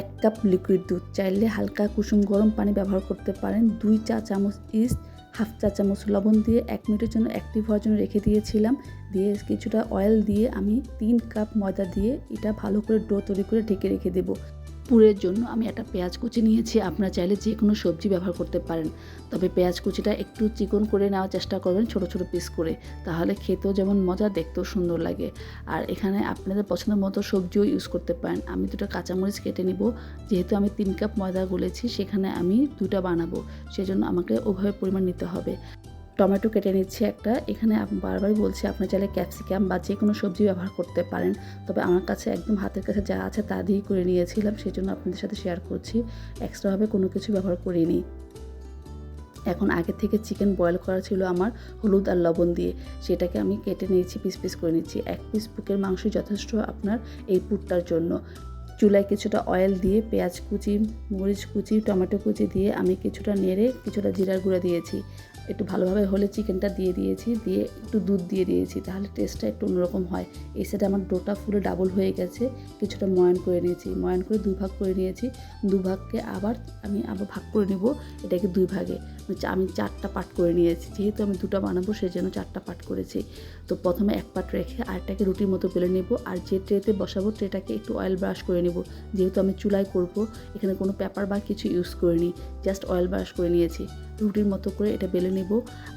এক cup liquid দুধ। চাইলে হালকা কুসুম গরম পানি ব্যবহার করতে পারেন। দুই চা চামচ ইস্ট, হাফ চা চামচ লবণ দিয়ে এক মিনিটের জন্য অ্যাক্টিভ হওয়ার জন্য রেখে দিয়েছিলাম। দিয়ে কিছুটা অয়েল দিয়ে আমি তিন কাপ ময়দা দিয়ে এটা ভালো করে ডো তৈরি করে ঢেকে রেখে দেবো। পুরের জন্য আমি একটা পেঁয়াজ কুচি নিয়েছি। আপনারা চাইলে যে কোনো সবজি ব্যবহার করতে পারেন। তবে পেঁয়াজ কুচিটা একটু চিকন করে নেওয়ার চেষ্টা করবেন, ছোট ছোট পিস করে। তাহলে খেতেও যেমন মজা, দেখতেও সুন্দর লাগে। আর এখানে আপনাদের পছন্দের মতো সবজিও ইউজ করতে পারেন। আমি দুটো কাঁচামরিচ কেটে নিব। যেহেতু আমি তিন কাপ ময়দা গুলেছি, সেখানে আমি দুটো বানাবো। সেজন্য আমাকে ওভাবে পরিমাণ নিতে হবে। টমেটো কেটে নিচ্ছি একটা। এখানে বারবারই বলছি, আপনি চাইলে ক্যাপসিকাম বা যে কোনো সবজি ব্যবহার করতে পারেন। তবে আমার কাছে একদম হাতের কাছে যা আছে তা দিয়েই করে নিয়েছিলাম সেই জন্য আপনাদের সাথে শেয়ার করছি। এক্সট্রাভাবে কোনো কিছু ব্যবহার করিনি। এখন আগে থেকে চিকেন বয়েল করা ছিল আমার হলুদ আর লবণ দিয়ে। সেটাকে আমি কেটে নিয়েছি পিস পিস করে নিচ্ছি। এক পিস বুকের মাংসই যথেষ্ট আপনার এই পুরটার জন্য। চুলায় কিছুটা অয়েল দিয়ে পেঁয়াজ কুচি, মরিচ কুচি, টমেটো কুচি দিয়ে আমি কিছুটা নেড়ে কিছুটা জিরার গুঁড়া দিয়েছি। একটু ভালোভাবে হলে চিকেনটা দিয়ে দিয়েছি, দিয়ে একটু দুধ দিয়ে দিয়েছি, তাহলে টেস্টটা একটু অন্যরকম হয়। এই সাইডে আমার ডোটা ফুলে ডাবল হয়ে গেছে, কিছুটা ময়ান করে নিয়েছি। ময়ান করে দুই ভাগ করে নিয়েছি, দু ভাগকে আবার আমি আবার ভাগ করে নেব এটাকে দুই ভাগে। মানে আমি চারটা পাট করে নিয়েছি, যেহেতু আমি দুটো বানাবো সেই জন্য চারটা পাট করেছি। তো প্রথমে এক পাট রেখে আরেকটাকে রুটির মতো বেলে নেব, আর যে ট্রেতে বসাবো ট্রেটাকে একটু অয়েল ব্রাশ করে নেব। যেহেতু আমি চুলায় করব, এখানে কোনো পেপার বা কিছু ইউজ করিনি জাস্ট অয়েল ব্রাশ করে নিয়েছি। রুটির মতো করে এটা বেলে নেব।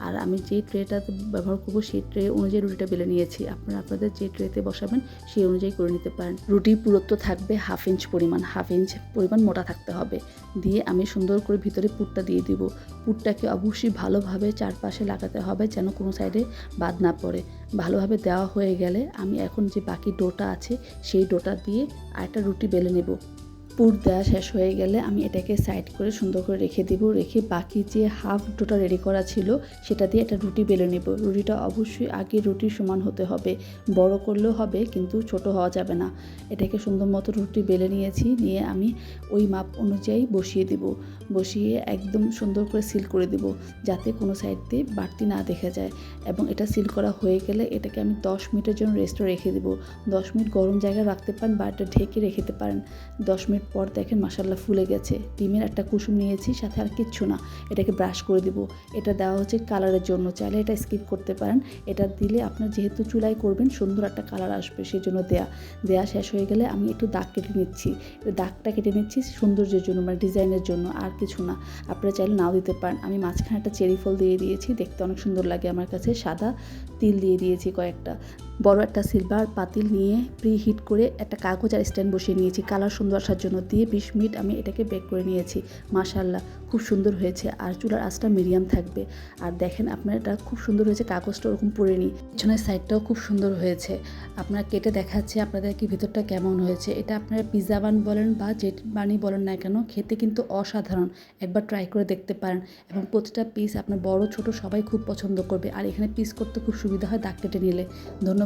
আর আমি যে ট্রেটা ব্যবহার করব সেই ট্রে অনুযায়ী রুটিটা বেলে নিয়েছি। আপনারা আপনাদের যে ট্রেতে বসাবেন সেই অনুযায়ী করে নিতে পারেন। রুটির পুরুত্ব থাকবে হাফ ইঞ্চ পরিমাণ, হাফ ইঞ্চ পরিমাণ মোটা থাকতে হবে। দিয়ে আমি সুন্দর করে ভিতরে পুটটা দিয়ে দিব। পুটটাকে অবশ্যই ভালোভাবে চারপাশে লাগাতে হবে যেন কোনো সাইডে বাদ না পড়ে। ভালোভাবে দেওয়া হয়ে গেলে আমি এখন যে বাকি ডোটা আছে সেই ডোটা দিয়ে আরেকটা রুটি বেলে নেব। পুর দেওয়া শেষ হয়ে গেলে আমি এটাকে সাইড করে সুন্দর করে রেখে দেব। রেখে বাকি যে হাফ ডোটা রেডি করা ছিল, সেটা দিয়ে একটা রুটি বেলে নেব। রুটিটা অবশ্যই আগে রুটির সমান হতে হবে। বড় করলেও হবে, কিন্তু ছোট হওয়া যাবে না। এটাকে সুন্দর মতো রুটি বেলে নিয়েছি, নিয়ে আমি ওই মাপ অনুযায়ী বসিয়ে দেব। বসিয়ে একদম সুন্দর করে সিল করে দেব, যাতে কোনো সাইড দিয়ে বাড়তি না দেখা যায়। এবং এটা সিল করা হয়ে গেলে এটাকে আমি দশ মিনিটের জন্য রেস্টে রেখে দেবো। দশ মিনিট গরম জায়গায় রাখতে পারেন বা এটা ঢেকে রেখে দিতে পারেন। দশ মিনিট পর দেখেন মাসাল্লাহ ফুলে গেছে। ডিমের একটা কুসুম নিয়েছি, সাথে আর কিচ্ছু না। এটাকে ব্রাশ করে দিব। এটা দেওয়া হচ্ছে কালারের জন্য। চাইলে এটা স্কিপ করতে পারেন। এটা দিলে আপনার যেহেতু চুলাই করবেন, সুন্দর একটা কালার আসবে সেই জন্য দেয়া। দেয়া শেষ হয়ে গেলে আমি একটু দাগ কেটে নিচ্ছি। দাগটা কেটে নিচ্ছি সৌন্দর্যের জন্য মানে ডিজাইনের জন্য, আর কিছু না। আপনারা চাইলে নাও দিতে পারেন। আমি মাঝখানে একটা চেরি ফল দিয়ে দিয়েছি। দেখতে অনেক সুন্দর লাগে আমার কাছে। সাদা তিল দিয়ে দিয়েছি কয়েকটা। বড় একটা সিলভার পাতিল নিয়ে প্রি হিট করে একটা কাগজ আর স্ট্যান্ড বসিয়ে নিয়েছি। কালার সুন্দর আসার জন্য দিয়ে বিশ মিনিট আমি এটাকে বেক করে নিয়েছি। মাশাল্লাহ খুব সুন্দর হয়েছে আর চুলার আঁচটা মিডিয়াম থাকবে। আর দেখেন আপনার এটা খুব সুন্দর হয়েছে, কাগজটা ওরকম পরে নিই পিছনের সাইডটাও খুব সুন্দর হয়েছে। আপনার কেটে দেখাচ্ছে আপনাদের কি ভিতরটা কেমন হয়েছে। এটা আপনারা পিৎজা বান বলেন বা যে বানি বলেন না কেন, খেতে কিন্তু অসাধারণ। একবার ট্রাই করে দেখতে পারেন। এবং প্রতিটা পিস আপনার বড়, ছোট সবাই খুব পছন্দ করবে। আর এখানে পিস করতে খুব সুবিধা হয় দাগ কেটে নিলে।